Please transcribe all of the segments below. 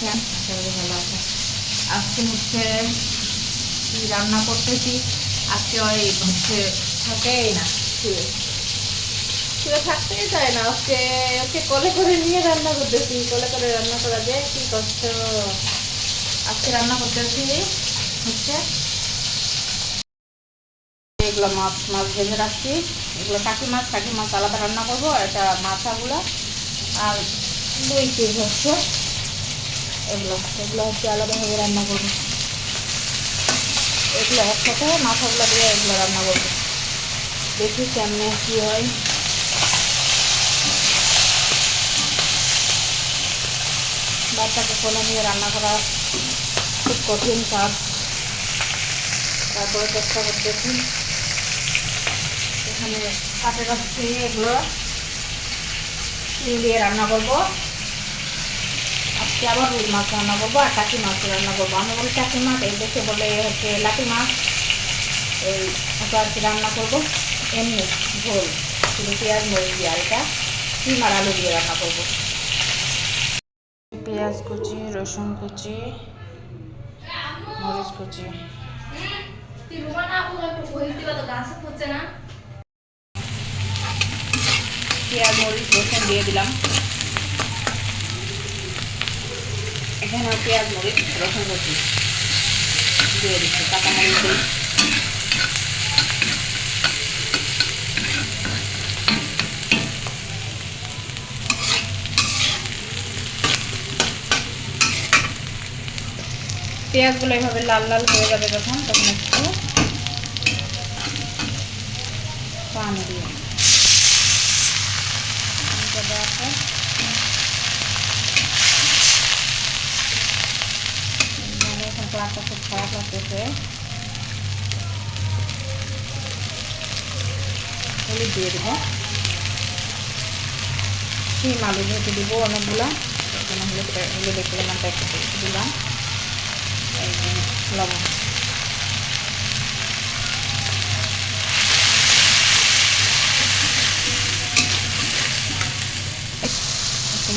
আছেন? আশা করি ভালো আছেন। আজকে হচ্ছে রান্না করতেছি? আজকে ওই হচ্ছে থাকেই না, শুয়ে। শুয়ে থাকতেই চায় না। ওকে ওকে কোলে করে নিয়ে রান্না করতেছি। কোলে করে রান্না করা যায় কি কষ্ট। আজকে রান্না করতেছি হচ্ছে এগুলো মাছ মাছ ভেজে রাখছি। এগুলো কাকি মাছ কাকি মাছ আলাদা রান্না করব। এটা মাথাগুলো আর দুই হচ্ছে এগুলো এগুলো হচ্ছে আলাদাভাবে রান্না করব। এগুলো একসাথে মাথাগুলো দিয়ে এগুলো রান্না করব। দেখি কেমনে কী হয়। বাচ্চাকে কোলে নিয়ে রান্না করা খুব কঠিন কাজ। তারপরে চেষ্টা করতেছি। এখানে কাটে রাখছি এগুলো দিয়ে রান্না করব। আজকে আবার রুই মাছ রান্না করব আর টাকি মাছ রান্না করব? আমি বলি টাকি মাছ, এই দেশে বলে হচ্ছে লাটি মাছ। এই ওটা আর কি রান্না করব? এমনি ঝোল, শুধু পেঁয়াজ, মরিচ দিয়ে। আর এটা ডিম আর আলু দিয়ে রান্না করব? পেঁয়াজ কুচি, রসুন কুচি, মরিচ কুচি। পেঁয়াজ, মরিচ, রসুন দিয়ে দিলাম। এখানে পেঁয়াজ মরিচ, রসুন কুচি দিয়ে দিচ্ছি কাঁচা মরিচ দিই পেঁয়াজগুলো এভাবে লাল লাল হয়ে যাবে যখন, তখন একটু পানি দিয়ে এখন খুব খারাপ লাগতেছে। হলুদ দিয়ে দেবো। শিম, আলু যেহেতু দেবো অনেকগুলো। এখানে হলুদ হলুদের পরিমাণটা একটু দিলাম। লবণ।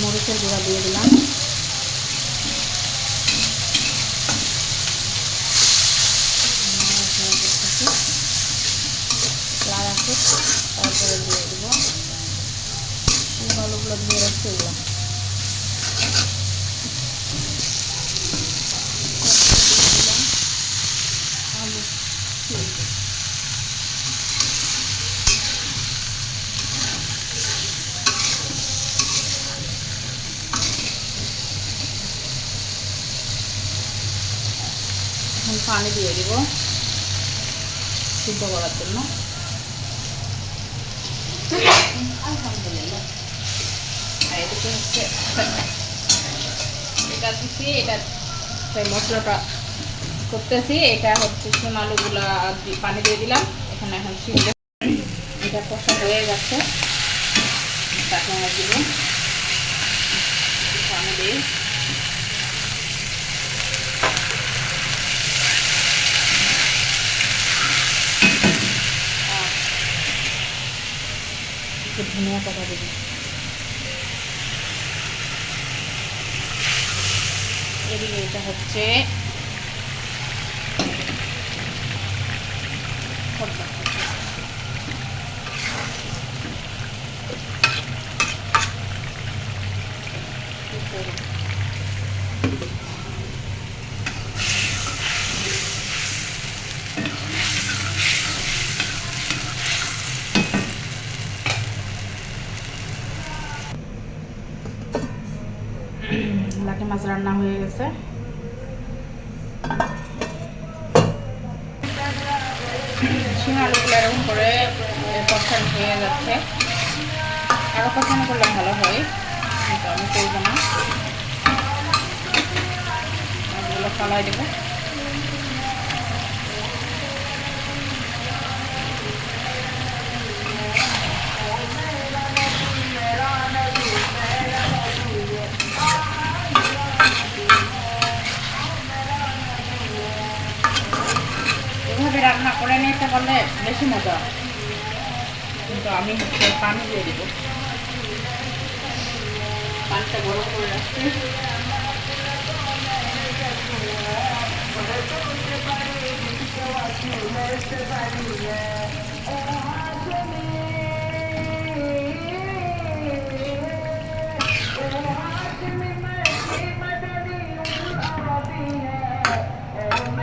মরিচের গুঁড়া দিয়ে দিলাম। তারপরে দিয়ে দেবো আলুগুলো দিয়ে রাখছি এগুলো আলু পানি দিয়ে দিব সিদ্ধ করার জন্য। আলহামদুলিল্লাহ আর এদিকে হচ্ছে এটা দিচ্ছি এটা সেই মশলাটা করতেছি এটা হচ্ছে শিম আলুগুলা পানি দিয়ে দিলাম এখানে এখন সিদ্ধ এটা কষা হয়ে তাকে আমরা দিব পানি দিই আর একটু ধনিয়া পাতা দেবো। এদিকে এটা হচ্ছে খরচা। কি করব? লাকি মাছ রান্না হয়ে গেছে। শিঙ আলুগুলো এরকম করে কষানো হয়ে যাচ্ছে। আরও কষানো করলে ভালো হয়। আমি করব না। এগুলো ফালাই দেবো। রান্নাটা করলে বেশি মজা। কিন্তু আমি হচ্ছে পানি দিয়ে দেবো। পানিটা গরম করে রাখছি। Oh,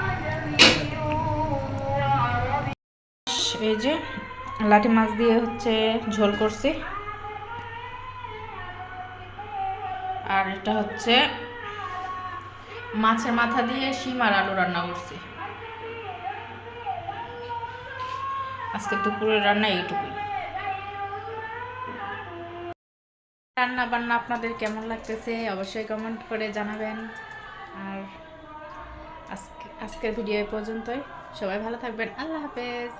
এই যে লাঠি মাছ দিয়ে হচ্ছে ঝোল করছি। আর এটা হচ্ছে মাছের মাথা দিয়ে শিম আর আলু রান্না করছি। আজকে দুপুরের রান্না এইটুকুই। রান্না বান্না আপনাদের কেমন লাগতেছে অবশ্যই কমেন্ট করে জানাবেন। আর আজকে আজকের ভিডিও পর্যন্তই। সবাই ভালো থাকবেন। আল্লাহ হাফেজ।